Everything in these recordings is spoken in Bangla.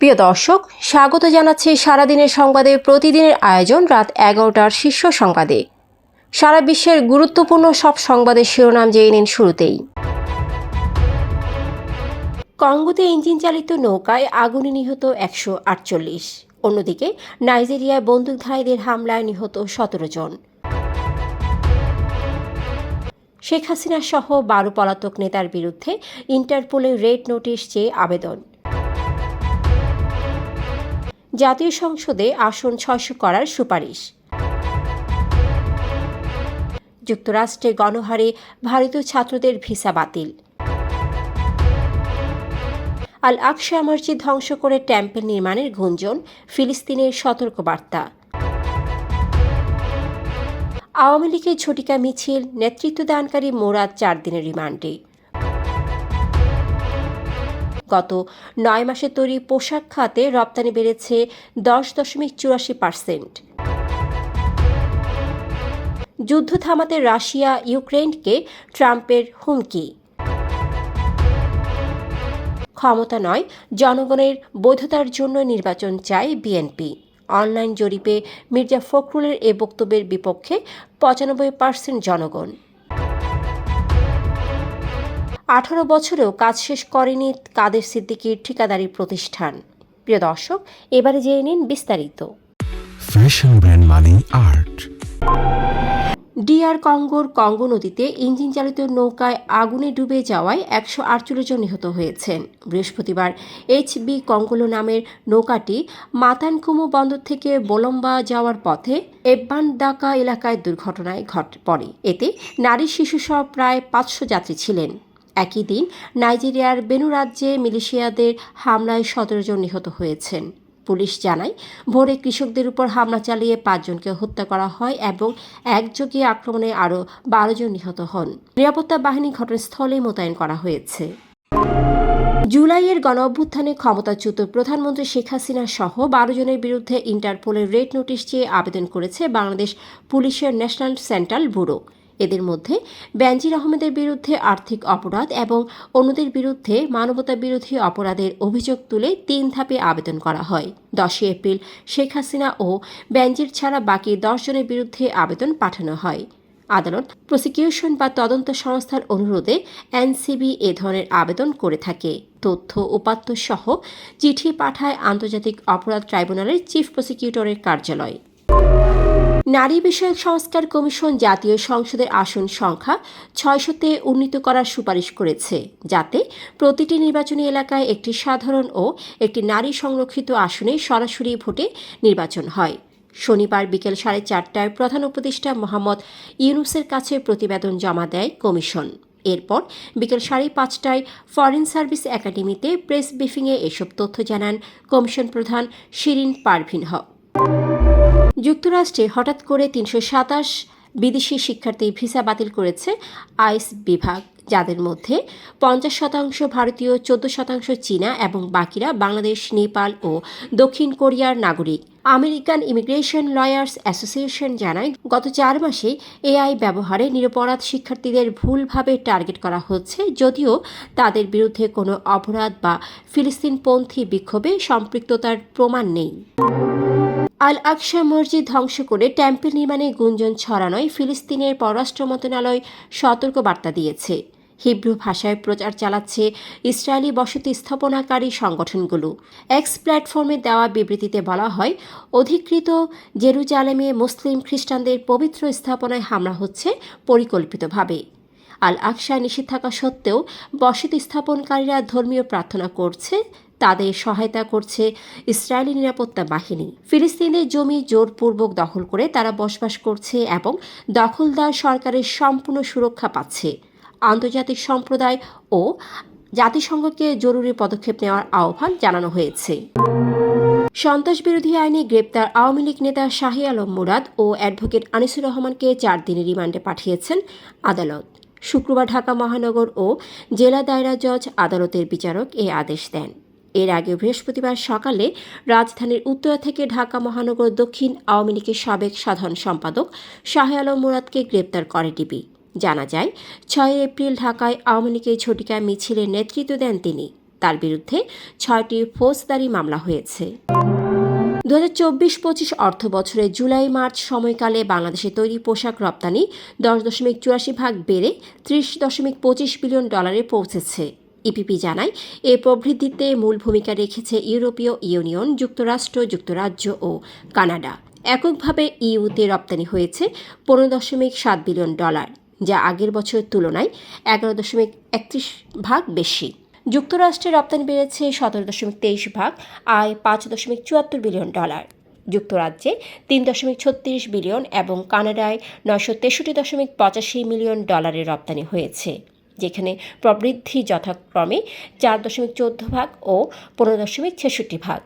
প্রিয় দর্শক, স্বাগত জানাচ্ছি সারাদিনের সংবাদে। প্রতিদিনের আয়োজন রাত এগারোটার শীর্ষ সংবাদে। সারা বিশ্বের গুরুত্বপূর্ণ সব সংবাদের শিরোনাম জেনে নিন শুরুতেই। কঙ্গোতে ইঞ্জিন চালিত নৌকায় আগুনে নিহত একশো আটচল্লিশ। অন্যদিকে, নাইজেরিয়ায় বন্দুকধারীদের হামলায় নিহত সতেরো জন। শেখ হাসিনা সহ বারো পলাতক নেতার বিরুদ্ধে ইন্টারপোলের রেড নোটিশ চেয়ে আবেদন। জাতীয় সংসদে আসন ছয়শো করার সুপারিশ। যুক্তরাষ্ট্রে গণহারে ভারতীয় ছাত্রদের ভিসা বাতিল। আল আকশা মসজিদ ধ্বংস করে টেম্পল নির্মাণের গুঞ্জন, ফিলিস্তিনের সতর্কবার্তা। আওয়ামী লীগের ঝটিকা মিছিল, নেতৃত্বদানকারী মোরাদ চার দিনের রিমান্ডে। গত নয় মাসে তৈরি পোশাক খাতে রপ্তানি বেড়েছে দশ দশমিক চুরাশি পার্সেন্ট। যুদ্ধ থামাতে রাশিয়া ইউক্রেনকে ট্রাম্পের হুমকি। ক্ষমতা নয়, জনগণের বৈধতার জন্য নির্বাচন চায় বিএনপি। অনলাইন জরিপে মির্জা ফখরুলের এ বক্তব্যের বিপক্ষে পঁচানব্বই পার্সেন্ট জনগণ। আঠারো বছরেও কাজ শেষ করেনি কাদের সিদ্দিকির ঠিকাদারি প্রতিষ্ঠান। প্রিয় দর্শক এবারে জেনে নিন বিস্তারিত। ফ্যাশন ব্র্যান্ড মানে আর্ট ডিআর কঙ্গোর কঙ্গো নদীতে ইঞ্জিন চালিত নৌকায় আগুনে ডুবে যাওয়ায় একশো আটচল্লিশ জন নিহত হয়েছেন। বৃহস্পতিবার এইচ বি কঙ্গোলো নামের নৌকাটি মাতানকুমু বন্দর থেকে বোলম্বা যাওয়ার পথে এব্বানদাকা এলাকায় দুর্ঘটনায় ঘট পড়ে। এতে নারী শিশুসহ প্রায় পাঁচশো যাত্রী ছিলেন। একই দিন নাইজেরিয়ার বেনু রাজ্যে মিলিশিয়াদের হামলায় সতেরো জন নিহত হয়েছেন। পুলিশ জানায়, ভোরে কৃষকদের উপর হামলা চালিয়ে পাঁচজনকে হত্যা করা হয় এবং একযোগে আক্রমণে আরও বারো জন নিহত হন। নিরাপত্তা বাহিনী ঘটনাস্থলে মোতায়েন করা হয়েছে। জুলাইয়ের গণ অভ্যুত্থানে ক্ষমতাচ্যুত প্রধানমন্ত্রী শেখ হাসিনা সহ বারো জনের বিরুদ্ধে ইন্টারপোলের রেড নোটিশ চেয়ে আবেদন করেছে বাংলাদেশ পুলিশের ন্যাশনাল সেন্ট্রাল ব্যুরো। এদের মধ্যে বেনজির আহমেদের বিরুদ্ধে আর্থিক অপরাধ এবং অন্যদের বিরুদ্ধে মানবতা বিরোধী অপরাধের অভিযোগ তুলে তিন ধাপে আবেদন করা হয়। দশই এপ্রিল শেখ হাসিনা ও বেনজির ছাড়া বাকি দশ জনের বিরুদ্ধে আবেদন পাঠানো হয়। আদালত প্রসিকিউশন বা তদন্ত সংস্থার অনুরোধে এনসিবি এ ধরনের আবেদন করে থাকে। তথ্য উপাত্ত সহ চিঠি পাঠায় আন্তর্জাতিক অপরাধ ট্রাইব্যুনালের চিফ প্রসিকিউটরের কার্যালয়। নারী বিষয়ক সংস্কার কমিশন জাতীয় সংসদের আসন সংখ্যা ছয়শতে উন্নীত করার সুপারিশ করেছে। যাতে প্রতিটি নির্বাচনী এলাকায় একটি সাধারণ ও একটি নারী সংরক্ষিত আসনে সরাসরি ভোটে নির্বাচন হয়। শনিবার বিকেল সাড়ে চারটায় প্রধান উপদেষ্টা মোহাম্মদ ইউনুসের কাছে প্রতিবেদন জমা দেয় কমিশন। এরপর বিকেল সাড়ে পাঁচটায় ফরেন সার্ভিস একাডেমিতে প্রেস ব্রিফিংয়ে এসব তথ্য জানান কমিশন প্রধান শিরিন পারভিন হক। যুক্তরাষ্ট্রে হঠাৎ করে তিনশো সাতাশ বিদেশি শিক্ষার্থী ভিসা বাতিল করেছে আইস বিভাগ, যাদের মধ্যে পঞ্চাশ শতাংশ ভারতীয়, চোদ্দ শতাংশ চীনা এবং বাকিরা বাংলাদেশ, নেপাল ও দক্ষিণ কোরিয়ার নাগরিক। আমেরিকান ইমিগ্রেশন লয়ার্স অ্যাসোসিয়েশন জানায়, গত চার মাসে এআই ব্যবহারে নিরপরাধ শিক্ষার্থীদের ভুলভাবে টার্গেট করা হচ্ছে, যদিও তাদের বিরুদ্ধে কোনো অপরাধ বা ফিলিস্তিনপন্থী বিক্ষোভে সম্পৃক্ততার প্রমাণ নেই। আল আকশা মসজিদ ধ্বংস করে টেম্পল নির্মাণে গুঞ্জন ছড়ানোয় ফিলিস্তিনের পররাষ্ট্র মন্ত্রণালয় সতর্ক বার্তা দিয়েছে। হিব্রু ভাষায় প্রচার চালাচ্ছে ইসরায়েলি বসতি স্থাপনাকারী সংগঠনগুলো। এক্স প্ল্যাটফর্মে দেওয়া বিবৃতিতে বলা হয়, অধিকৃত জেরুজালেমে মুসলিম খ্রিস্টানদের পবিত্র স্থাপনায় হামলা হচ্ছে পরিকল্পিতভাবে। আল আকশায় নিষেধ থাকা সত্ত্বেও বসতি স্থাপনকারীরা ধর্মীয় প্রার্থনা করছে তাদের সহায়তা করছে ইসরায়েলি নিরাপত্তা বাহিনী। ফিলিস্তিনের জমি জোরপূর্বক দখল করে তারা বসবাস করছে এবং দখলদার সরকারের সম্পূর্ণ সুরক্ষা পাচ্ছে। আন্তর্জাতিক সম্প্রদায় ও জাতিসংঘকে জরুরি পদক্ষেপ নেওয়ার আহ্বান জানানো হয়েছে। সন্ত্রাস বিরোধী আইনে গ্রেপ্তার আওয়ামী লীগ নেতা শাহী আলম মুরাদ ও অ্যাডভোকেট আনিসুর রহমানকে চার দিনের রিমান্ডে পাঠিয়েছেন আদালত। শুক্রবার ঢাকা মহানগর ও জেলা দায়রা জজ আদালতের বিচারক এ আদেশ দেন। এর আগে বৃহস্পতিবার সকালে রাজধানীর উত্তরা থেকে ঢাকা মহানগর দক্ষিণ আওয়ামী লীগের সাবেক সাধারণ সম্পাদক শাহে আলম মুরাদকে গ্রেপ্তার করে ডিবি। জানা যায়, ছয় এপ্রিল ঢাকায় আওয়ামী লীগের ঝটিকা মিছিলের নেতৃত্ব দেন তিনি। তার বিরুদ্ধে ছয়টি ফৌজদারি মামলা হয়েছে। দু হাজার চব্বিশ পঁচিশ অর্থ বছরে জুলাই, মার্চ সময়কালে বাংলাদেশে তৈরি পোশাক রপ্তানি দশ দশমিক চুরাশি ভাগ বেড়ে ত্রিশ দশমিক পঁচিশ বিলিয়ন ডলারে পৌঁছেছে। ইপিপি জানায়, এ প্রবৃদ্ধিতে মূল ভূমিকা রেখেছে ইউরোপীয় ইউনিয়ন, যুক্তরাষ্ট্র, যুক্তরাজ্য ও কানাডা। এককভাবে ইউতে রপ্তানি হয়েছে পনেরো দশমিক সাত বিলিয়ন ডলার, যা আগের বছরের তুলনায় এগারো দশমিক একত্রিশ ভাগ বেশি। যুক্তরাষ্ট্রে রপ্তানি বেড়েছে সতেরো দশমিক তেইশ ভাগ, আয় পাঁচ দশমিক চুয়াত্তর বিলিয়ন ডলার। যুক্তরাজ্যে তিন দশমিক ছত্রিশ বিলিয়ন এবং কানাডায় নয়শো তেষট্টি দশমিক পঁচাশি মিলিয়ন ডলারের রপ্তানি হয়েছে। যেখানে প্রবৃদ্ধি যথাক্রমে চার দশমিক চোদ্দ ভাগ ও পনেরো দশমিক ছেষট্টি ভাগ।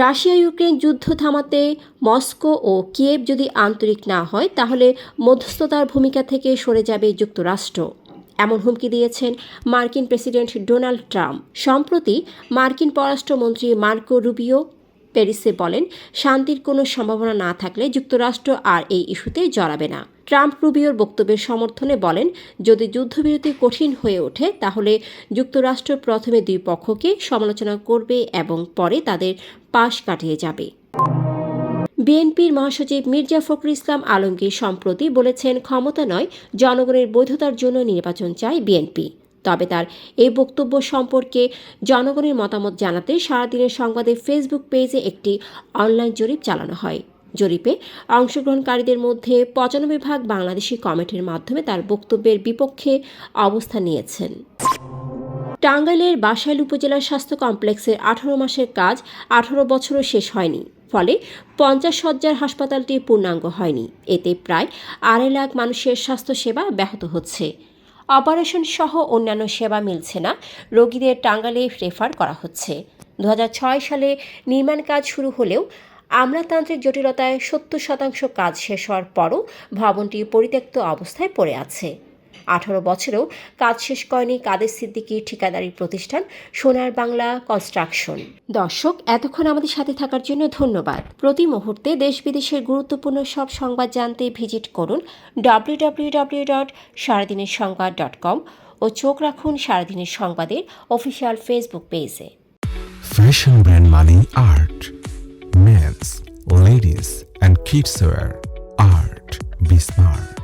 রাশিয়া ইউক্রেন যুদ্ধ থামাতে মস্কো ও কিয়েভ যদি আন্তরিক না হয়, তাহলে মধ্যস্থতার ভূমিকা থেকে সরে যাবে যুক্তরাষ্ট্র। এমন হুমকি দিয়েছেন মার্কিন প্রেসিডেন্ট ডোনাল্ড ট্রাম্প। সম্প্রতি মার্কিন পররাষ্ট্রমন্ত্রী মার্কো রুবিও প্যারিসে বলেন, শান্তির কোনো সম্ভাবনা না থাকলে যুক্তরাষ্ট্র আর এই ইস্যুতে জড়াবে না। ট্রাম্প রুবিওর বক্তব্যের সমর্থনে বলেন, যদি যুদ্ধবিরতি কঠিন হয়ে ওঠে, তাহলে যুক্তরাষ্ট্র প্রথমে দুই পক্ষকে সমালোচনা করবে এবং পরে তাদের পাশ কাটিয়ে যাবে। বিএনপির মহাসচিব মির্জা ফখরুল ইসলাম আলমগীর সম্প্রতি বলেছেন, ক্ষমতা নয়, জনগণের বৈধতার জন্য নির্বাচন চায় বিএনপি। তবে তার এই বক্তব্য সম্পর্কে জনগণের মতামত জানাতে সারাদিনের সংবাদে ফেসবুক পেজে একটি অনলাইন জরিপ চালানো হয়। জরিপে অংশগ্রহণকারীদের মধ্যে পঁচানব্বই ভাগ বাংলাদেশি কমেন্টের মাধ্যমে তার বক্তব্যের বিপক্ষে অবস্থান নিয়েছেন। টাঙ্গাইলের বাসাইল উপজেলা স্বাস্থ্য কমপ্লেক্সের আঠারো মাসের কাজ আঠারো বছরও শেষ হয়নি। ফলে পঞ্চাশ সজ্জার হাসপাতালটি পূর্ণাঙ্গ হয়নি। এতে প্রায় আড়াই লাখ মানুষের স্বাস্থ্যসেবা ব্যাহত হচ্ছে। অপারেশন সহ অন্যান্য সেবা মিলছে না। রোগীদের টাঙ্গালে রেফার করা হচ্ছে। দু হাজার ছয় সালে নির্মাণ কাজ শুরু হলেও আমলাতান্ত্রিক জটিলতায় সত্তর শতাংশ কাজ শেষ হওয়ার পরও ভবনটি পরিত্যক্ত অবস্থায় পড়ে আছে। আঠারো বছরেও কাজ শেষ করেনি কাদের সিদ্দিকী ঠিকাদারি প্রতিষ্ঠান সোনার বাংলা কনস্ট্রাকশন দর্শক এতক্ষণ আমাদের সাথে থাকার জন্য ধন্যবাদ প্রতি মুহূর্তে দেশ বিদেশের গুরুত্বপূর্ণ সব সংবাদ জানতে ভিজিট করুন ডাব্লিউ ডাব্লিউ ডাব্লিউ ডট সারাদিনের সংবাদ ডট কম ও চোখ রাখুন সারাদিনের সংবাদের অফিসিয়াল ফেসবুক পেজে brand money art. Men's, ladies, and kids wear art. Be smart.